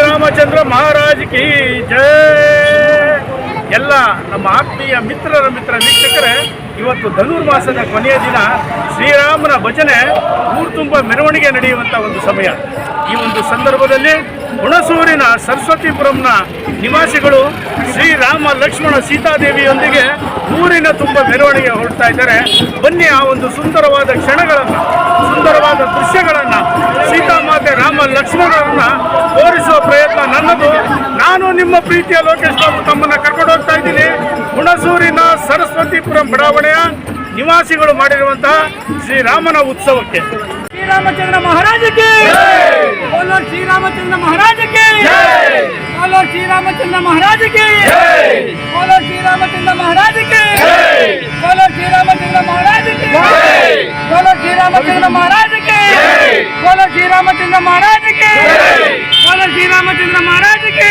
ರಾಮಚಂದ್ರ ಮಹಾರಾಜ್ ಕಿ ಜಯ ಎಲ್ಲ ನಮ್ಮ ಆತ್ಮೀಯ ಮಿತ್ರರ ಮಿತ್ರ ವೀಕ್ಷಕರೇ, ಇವತ್ತು ಧನುರ್ಮಾಸದ ಕೊನೆಯ ದಿನ ಶ್ರೀರಾಮನ ಭಜನೆ ಊರು ತುಂಬ ಮೆರವಣಿಗೆ ನಡೆಯುವಂಥ ಒಂದು ಸಮಯ. ಈ ಒಂದು ಸಂದರ್ಭದಲ್ಲಿ ಹುಣಸೂರಿನ ಸರಸ್ವತಿಪುರಂನ ನಿವಾಸಿಗಳು ಶ್ರೀರಾಮ ಲಕ್ಷ್ಮಣ ಸೀತಾದೇವಿಯೊಂದಿಗೆ ಊರಿನ ತುಂಬ ಮೆರವಣಿಗೆ ಹೊರಡ್ತಾ ಇದ್ದಾರೆ. ಬನ್ನಿ ಆ ಒಂದು ಸುಂದರವಾದ ಕ್ಷಣಗಳನ್ನು, ಸುಂದರವಾದ ದೃಶ್ಯಗಳನ್ನು ನಮ್ಮ ಪ್ರೀತಿಯ ಲೋಕೇಶ್ ಬಾಬು ತಮ್ಮನ್ನು ಕರ್ಕೊಂಡು ಹೋಗ್ತಾ ಇದ್ದೀನಿ. ಹುಣಸೂರಿನ ಸರಸ್ವತಿಪುರಂ ಬಡಾವಣೆಯ ನಿವಾಸಿಗಳು ಮಾಡಿರುವಂತಹ ಶ್ರೀರಾಮನ ಉತ್ಸವಕ್ಕೆ. ಶ್ರೀರಾಮಚಂದ್ರ ಮಹಾರಾಜಕ್ಕೆ! ಶ್ರೀರಾಮಚಂದ್ರ ಮಹಾರಾಜಕ್ಕೆ! ಶ್ರೀರಾಮಚಂದ್ರ ಮಹಾರಾಜಕ್ಕೆ! ಶ್ರೀರಾಮಚಂದ್ರ ಮಹಾರಾಜಕ್ಕೆ! ಶ್ರೀರಾಮಚಂದ್ರ ಮಹಾರಾಜಕ್ಕೆ! ಶ್ರೀರಾಮಚಂದ್ರ ಮಹಾರಾಜಕ್ಕೆ! ಶ್ರೀರಾಮಚಂದ್ರ ಮಹಾರಾಜಕ್ಕೆ! ಶ್ರೀರಾಮಚಂದ್ರ ಮಹಾರಾಜಕ್ಕೆ!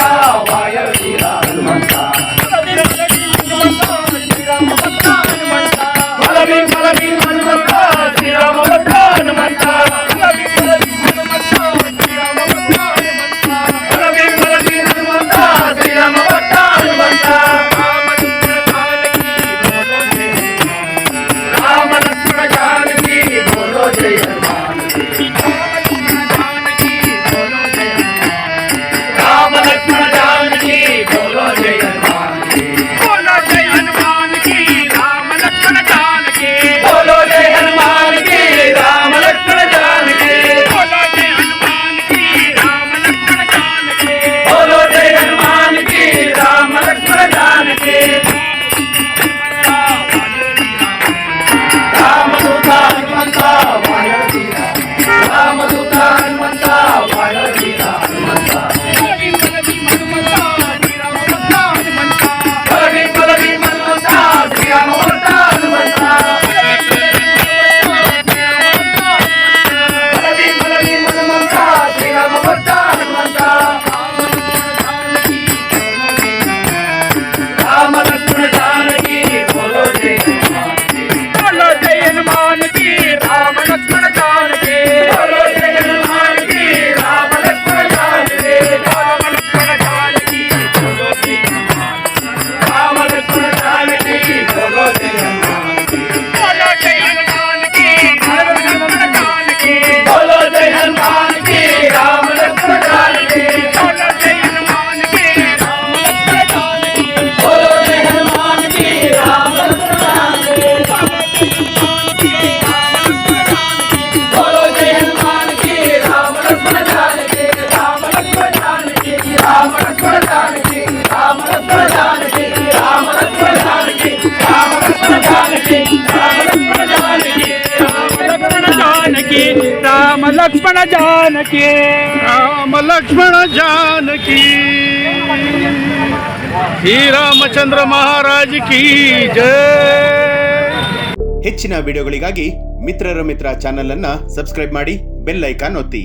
ಲಕ್ಷ್ಮಣ ಜಾನಕಿ. ರಾಮ ಲಕ್ಷ್ಮಣ ಜಾನಕಿ. ಶ್ರೀ ರಾಮಚಂದ್ರ ಮಹಾರಾಜ್ ಕಿ ಹೆಚ್ಚಿನ ವಿಡಿಯೋಗಳಿಗಾಗಿ ಮಿತ್ರರ ಮಿತ್ರ ಚಾನೆಲ್ ಅನ್ನ ಸಬ್ಸ್ಕ್ರೈಬ್ ಮಾಡಿ ಬೆಲ್ ಐಕಾನ್ ಒತ್ತಿ.